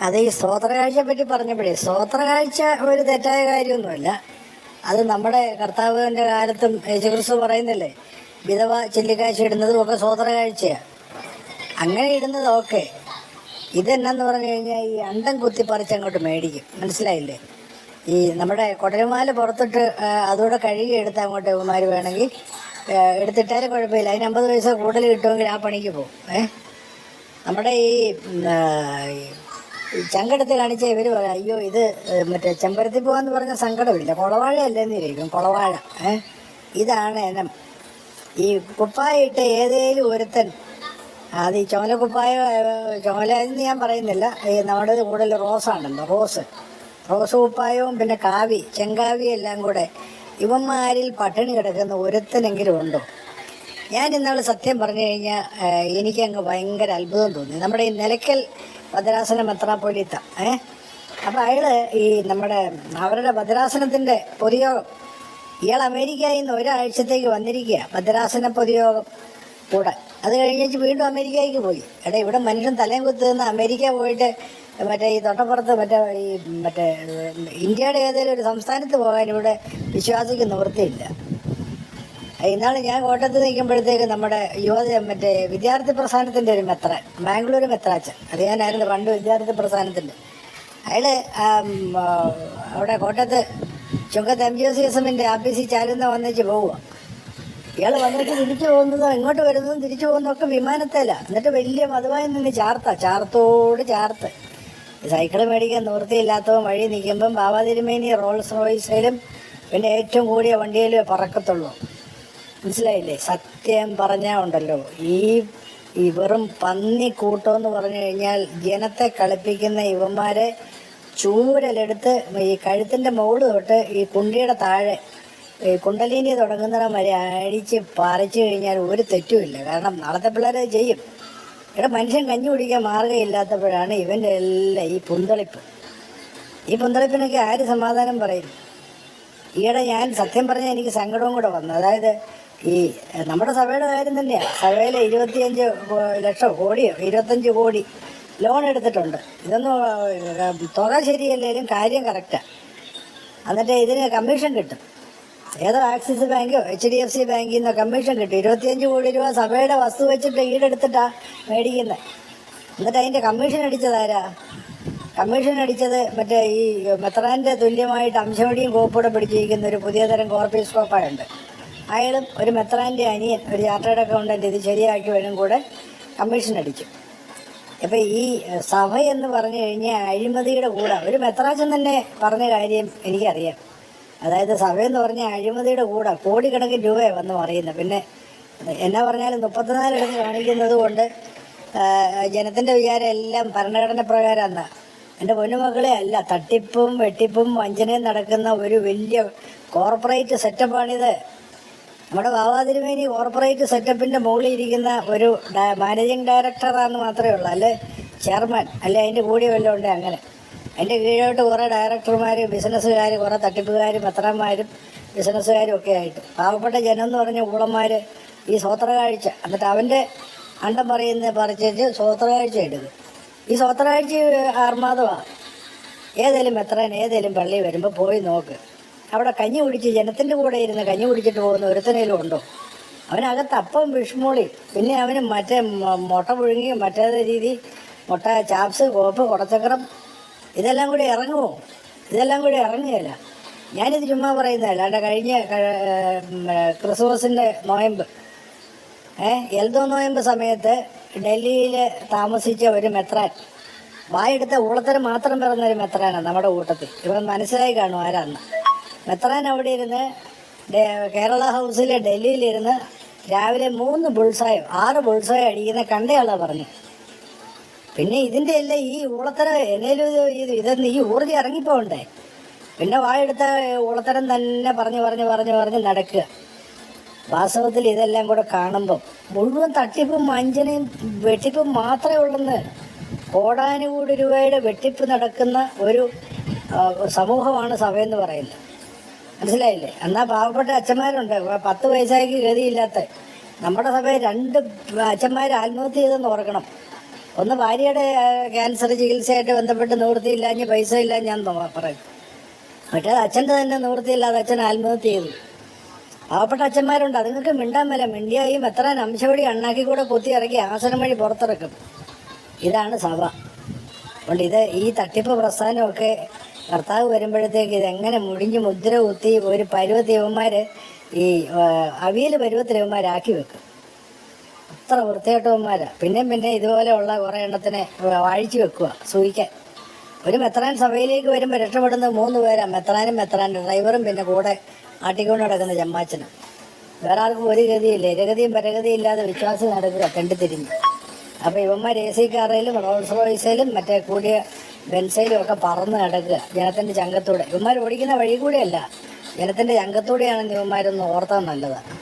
അത് ഈ സ്തോത്രകാഴ്ചയെ പറ്റി പറഞ്ഞപ്പോഴേ സ്വോത്രകാഴ്ച ഒരു തെറ്റായ കാര്യമൊന്നുമല്ല. അത് നമ്മുടെ കർത്താവിന്റെ കാലത്തും യേശുക്രിസ്തു പറയുന്നില്ലേ വിധവ ചില്ലിക്കാഴ്ച ഇടുന്നതും ഒക്കെ സ്വോത്രകാഴ്ചയാണ് അങ്ങനെ ഇടുന്നത് ഓക്കെ ഇതെന്നു പറഞ്ഞു കഴിഞ്ഞാൽ ഈ അണ്ടം കുത്തിപ്പറിച്ച് അങ്ങോട്ട് മേടിക്കും. മനസ്സിലായില്ലേ? ഈ നമ്മുടെ കൊടരമാല പുറത്തിട്ട് അതുകൂടെ കഴുകി എടുത്ത് അങ്ങോട്ട് ഇവന്മാർ വേണമെങ്കിൽ എടുത്തിട്ടാലും കുഴപ്പമില്ല. അതിന് അമ്പത് പൈസ കൂടുതൽ കിട്ടുമെങ്കിൽ ആ പണിക്ക് പോകും. ഏഹ് നമ്മുടെ ഈ ഉം, അണിച്ച ഇവർ പറയാം അയ്യോ ഇത് മറ്റേ ചെമ്പരത്തി പോകാന്ന് പറഞ്ഞ സങ്കടമില്ല. കൊളവാഴ അല്ലെന്ന് ഇരിക്കും കൊളവാഴ ഏ? ഇതാണ് എനം ഈ കുപ്പായിട്ട് ഏതേലും ഒരുത്തൻ അത് ഈ ചോല കുപ്പായ ചോല എന്ന് ഞാൻ പറയുന്നില്ല. ഈ നമ്മുടെ കൂടുതൽ റോസാണല്ലോ റോസ്. റോസ് കുപ്പായവും പിന്നെ കാവി ചെങ്കാവി എല്ലാം കൂടെ ഇവന്മാരിൽ പട്ടിണി കിടക്കുന്ന ഒരുത്തനെങ്കിലും ഉണ്ടോ? ഞാൻ ഇന്നാൾ സത്യം പറഞ്ഞു കഴിഞ്ഞാൽ എനിക്ക് അങ്ങ് ഭയങ്കര അത്ഭുതം തോന്നി. നമ്മുടെ ഈ നിലയ്ക്കൽ ഭദ്രാസന മെത്രാപ്പൊലിത്ത ഏ? അപ്പം അയാൾ ഈ നമ്മുടെ അവരുടെ ഭദ്രാസനത്തിന്റെ പൊതുയോഗം ഇയാൾ അമേരിക്കയിൽ നിന്ന് ഒരാഴ്ചത്തേക്ക് വന്നിരിക്കുക ഭദ്രാസന പൊതുയോഗം കൂടെ. അത് കഴിഞ്ഞിട്ട് വീണ്ടും അമേരിക്കയിലേക്ക് പോയി. എടാ ഇവിടെ മനുഷ്യൻ തലയും കുത്തി നിന്ന് അമേരിക്ക പോയിട്ട് മറ്റേ ഈ തൊട്ടപ്പുറത്ത് മറ്റേ ഈ മറ്റേ ഇന്ത്യയുടെ ഏതെങ്കിലും ഒരു സംസ്ഥാനത്ത് പോകാൻ ഇവിടെ വിശ്വാസിക്ക് നിവൃത്തിയില്ല. ഇന്നാൾ ഞാൻ കോട്ടയത്ത് നിൽക്കുമ്പോഴത്തേക്ക് നമ്മുടെ യുവത മറ്റേ വിദ്യാർത്ഥി പ്രസ്ഥാനത്തിന്റെ ഒരു മെത്ര ബാംഗ്ലൂർ മെത്രാച്ചൻ. അത് ഞാനായിരുന്നു പണ്ട് വിദ്യാർത്ഥി പ്രസ്ഥാനത്തിന്റെ അയാൾ അവിടെ കോട്ടയത്ത് ചുങ്കത്ത് എം ജി എസ് ബി ആഫീസിൽ ചാരുന്ന വന്നിച്ച് പോവുക ഇയാൾ വന്നിട്ട് തിരിച്ചു പോകുന്നതും ഇങ്ങോട്ട് വരുന്നതും തിരിച്ചു പോകുന്നതൊക്കെ വിമാനത്തില. എന്നിട്ട് വലിയ മതുവായി നിന്ന് ചാർത്ത. ചാർത്തോട് ചാർത്ത്. സൈക്കിൾ മേടിക്കാൻ നിവൃത്തിയില്ലാത്തവൻ വഴി നിൽക്കുമ്പം ബാബാതിരുമേനി റോൾസ് റോയ്സിലും പിന്നെ ഏറ്റവും കൂടിയ വണ്ടിയിലേ പറക്കത്തുള്ളൂ. മനസ്സിലായില്ലേ? സത്യം പറഞ്ഞാൽ ഉണ്ടല്ലോ. ഈ ഈ വെറും പന്നി കൂട്ടമെന്ന് പറഞ്ഞു കഴിഞ്ഞാൽ ജനത്തെ കളിപ്പിക്കുന്ന ഇവന്മാരെ ചൂരലെടുത്ത് ഈ കഴുത്തിന്റെ മുകളിൽ തൊട്ട് ഈ കുണ്ടിയുടെ താഴെ ഈ കുണ്ടലിനി തുടങ്ങുന്നിടം വരെ അടിച്ച് പറിച്ചു കഴിഞ്ഞാൽ ഒരു തെറ്റുമില്ല കാരണം നാളത്തെ പിള്ളേർ ചെയ്യും. ഇവിടെ മനുഷ്യൻ കഞ്ഞി കുടിക്കാൻ മാർഗമില്ലാത്തപ്പോഴാണ് ഇവന്റെ എല്ലാം ഈ പുന്തളിപ്പ്. ഈ പുന്തളിപ്പിനൊക്കെ ആര് സമാധാനം പറയും? ഈയിടെ ഞാൻ സത്യം പറഞ്ഞാൽ എനിക്ക് സങ്കടവും കൂടെ വന്നു. അതായത് ഈ നമ്മുടെ സഭയുടെ കാര്യം തന്നെയാണ് സഭയിൽ ഇരുപത്തിയഞ്ച് ലക്ഷം കോടിയോ ഇരുപത്തഞ്ച് കോടി ലോൺ എടുത്തിട്ടുണ്ട്. ഇതൊന്നും തുക ശരിയല്ലേലും കാര്യം കറക്റ്റാണ് എന്നിട്ട് ഇതിന് കമ്മീഷൻ കിട്ടും. ഏതോ ആക്സിസ് ബാങ്കോ എച്ച് ഡി എഫ് സി ബാങ്കിൽ നിന്നോ കമ്മീഷൻ കിട്ടും. ഇരുപത്തിയഞ്ച് കോടി രൂപ സഭയുടെ വസ്തു വെച്ചിട്ട് ഈടെടുത്തിട്ടാ മേടിക്കുന്നത് എന്നിട്ട് അതിന്റെ കമ്മീഷൻ അടിച്ചതാരാ? കമ്മീഷൻ അടിച്ചത് മറ്റേ ഈ മെത്രാന്റെ തുല്യമായിട്ട് അംശവടിയും കോപ്പൂടെ പിടിച്ചിരിക്കുന്ന ഒരു പുതിയ തരം കോർപ്പീസ്കോപ്പായുണ്ട് അയാളും ഒരു മെത്രാന്റെ അനിയൻ ഒരു ചാർട്ടേഡ് അക്കൗണ്ടന്റ് ഇത് ശരിയാക്കി വരും കൂടെ കമ്മീഷൻ അടിച്ചു ഇപ്പം ഈ സഭ എന്ന് പറഞ്ഞു കഴിഞ്ഞാൽ അഴിമതിയുടെ കൂടെ ഒരു മെത്രാജൻ തന്നെ പറഞ്ഞ കാര്യം എനിക്കറിയാം. അതായത് സഭയെന്ന് പറഞ്ഞാൽ അഴിമതിയുടെ കൂടെ കോടിക്കണക്കിന് രൂപയാണ് വന്ന് പറയുന്നത്. പിന്നെ എന്നാ പറഞ്ഞാലും മുപ്പത്തിനാല് എടുത്ത് കാണിക്കുന്നത് കൊണ്ട് ജനത്തിന്റെ വിചാരം എല്ലാം ഭരണഘടന പ്രകാരം എന്നാ എന്റെ പൊന്നുമക്കളെ അല്ല തട്ടിപ്പും വെട്ടിപ്പും വഞ്ചനയും നടക്കുന്ന ഒരു വലിയ കോർപ്പറേറ്റ് സെറ്റപ്പാണിത് നമ്മുടെ ബാബാതിരുമേനി കോർപ്പറേറ്റ് സെറ്റപ്പിന്റെ മുകളിൽ ഇരിക്കുന്ന ഒരു മാനേജിങ് ഡയറക്ടറാണെന്ന് മാത്രമേ ഉള്ളൂ. അല്ലെ? ചെയർമാൻ അല്ലെ? അതിന്റെ കൂടി വല്ലതും ഉണ്ട് അങ്ങനെ? അതിന്റെ കീഴോട്ട് കുറേ ഡയറക്ടർമാരും ബിസിനസ്സുകാർ കുറേ തട്ടിപ്പുകാരും പത്രന്മാരും ബിസിനസ്സുകാരും ഒക്കെ ആയിട്ട്. പാവപ്പെട്ട ജനം എന്ന് പറഞ്ഞ ഊളന്മാർ ഈ സ്വോത്രകാഴ്ച. എന്നിട്ട് അവന്റെ അണ്ടം പറയുന്ന പറിച്ചിട്ട് സ്വോത്രകാഴ്ച എടുക്കും ഈ സ്വോത്രകാഴ്ച ആർമാദമാണ്. ഏതെങ്കിലും മെത്രാൻ ഏതെങ്കിലും പള്ളി വരുമ്പോൾ പോയി നോക്ക്. അവിടെ കഞ്ഞി കുടിച്ച് ജനത്തിന്റെ കൂടെ ഇരുന്ന് കഞ്ഞി കുടിച്ചിട്ട് പോകുന്ന ഒരുത്തനേലും ഉണ്ടോ? അവനകത്ത് അപ്പം വിഷ്മോളി. പിന്നെ അവന് മറ്റേ മുട്ട പുഴുങ്ങി മറ്റേ രീതി മുട്ട ചാപ്സ് കോപ്പ് കുടച്ചക്രം. ഇതെല്ലാം കൂടി ഇറങ്ങുമോ? ഇതെല്ലാം കൂടി ഇറങ്ങുകയല്ല ഞാനിത് ചുമ്മാ പറയുന്നതല്ല. എന്റെ കഴിഞ്ഞ ക്രിസ്മസിന്റെ നോയമ്പ്. ഏ എൽദോ നോയമ്പ് സമയത്ത് ഡൽഹിയിൽ താമസിച്ച ഒരു മെത്രാൻ വായെടുത്ത ഊളത്തിന് മാത്രം പിറന്ന ഒരു മെത്രാനാണ് നമ്മുടെ കൂട്ടത്തിൽ. ഇവൻ മനസ്സിലായി കാണും ആരാന്ന്. മെത്രാൻ അവിടെ ഇരുന്ന് കേരള ഹൗസിലെ ഡൽഹിയിലിരുന്ന് രാവിലെ മൂന്ന് ബുൾസായോ ആറ് ബുൾസായോ അടിക്കുന്ന കണ്ടയാളാ പറഞ്ഞു. പിന്നെ ഇതിന്റെ എല്ലാം ഈ ഊളത്തരം എന്നേലും ഇത് ഇതെന്ന് ഈ ഊർജം ഇറങ്ങിപ്പോണ്ടേ പിന്നെ വായെടുത്ത ഊളത്തരം തന്നെ പറഞ്ഞു പറഞ്ഞു പറഞ്ഞു പറഞ്ഞ് നടക്കുക. വാസ്തവത്തിൽ ഇതെല്ലാം കൂടെ കാണുമ്പോൾ മുഴുവൻ തട്ടിപ്പും വഞ്ചനയും വെട്ടിപ്പും മാത്രമേ ഉള്ളെന്ന് കോടാനുകൂടി രൂപയുടെ വെട്ടിപ്പ് നടക്കുന്ന ഒരു സമൂഹമാണ് സഭയെന്ന് പറയുന്നത്. മനസ്സിലായില്ലേ? എന്നാ പാവപ്പെട്ട അച്ഛന്മാരുണ്ട്. പത്ത് വയസ്സായിക്ക് ഗതിയില്ലാത്ത. നമ്മുടെ സഭയിൽ രണ്ട് അച്ഛന്മാർ ആത്മഹത്യ ചെയ്തെന്ന് ഓർക്കണം. ഒന്ന് ഭാര്യയുടെ ക്യാൻസർ ചികിത്സയായിട്ട് ബന്ധപ്പെട്ട് നിവൃത്തിയില്ലാഞ്ഞ് പൈസ ഞാൻ പറയും. മറ്റേത് അച്ഛന്റെ തന്നെ നിവൃത്തിയില്ലാതെ അച്ഛൻ ആത്മഹത്യ ചെയ്തു. പാവപ്പെട്ട അച്ഛന്മാരുണ്ട്. അതുങ്ങൾക്ക് മിണ്ടാൻ മേല. മിണ്ടിയായും എത്ര അംശവടി അണ്ണാക്കി കൂടെ കൊത്തി ഇറക്കി ആസനം വഴി പുറത്തിറക്കും. ഇതാണ് സഭ. അതുകൊണ്ട് ഇത് ഈ തട്ടിപ്പ് പ്രസ്ഥാനമൊക്കെ കർത്താവ് വരുമ്പോഴത്തേക്ക് ഇതെങ്ങനെ മുടിഞ്ഞ് മുദ്ര കുത്തി ഒരു പരുവത്തി ഇവന്മാർ ഈ അവിയൽ പരുവത്തിൽ ഇവന്മാരാക്കി വെക്കും. അത്ര വൃത്തികെട്ടവന്മാരാ. പിന്നെയും പിന്നെ ഇതുപോലെയുള്ള കുറേ എണ്ണത്തിനെ വാഴിച്ചു വെക്കുക സൂഹിക്കാൻ ഒരു മെത്രാൻ സഭയിലേക്ക് വരുമ്പോൾ രക്ഷപ്പെടുന്നത് മൂന്ന് പേരാ. മെത്രാനും മെത്രാനും ഡ്രൈവറും പിന്നെ കൂടെ ആട്ടിക്കൊണ്ട് നടക്കുന്ന ചമ്മാച്ചനും. വേറെ ആർക്കും ഒരു ഗതിയില്ല. ഇരഗതിയും പരഗതിയും ഇല്ലാതെ വിശ്വാസം നടക്കുക കണ്ടു തിരിഞ്ഞ് അപ്പോൾ ഇവന്മാർ എ സി കാറയിലും റോൾസ് റോയ്സിലും മറ്റേ കൂടിയ ബെൻസയിലും ഒക്കെ പറന്ന് കിടക്കുക ജനത്തിന്റെ ചങ്കത്തൂടെ. ഇവന്മാർ ഓടിക്കുന്ന വഴി കൂടെയല്ല. ജനത്തിന്റെ ചങ്കത്തൂടെയാണ് ഇവന്മാരൊന്ന് ഓർത്താൻ നല്ലതാണ്.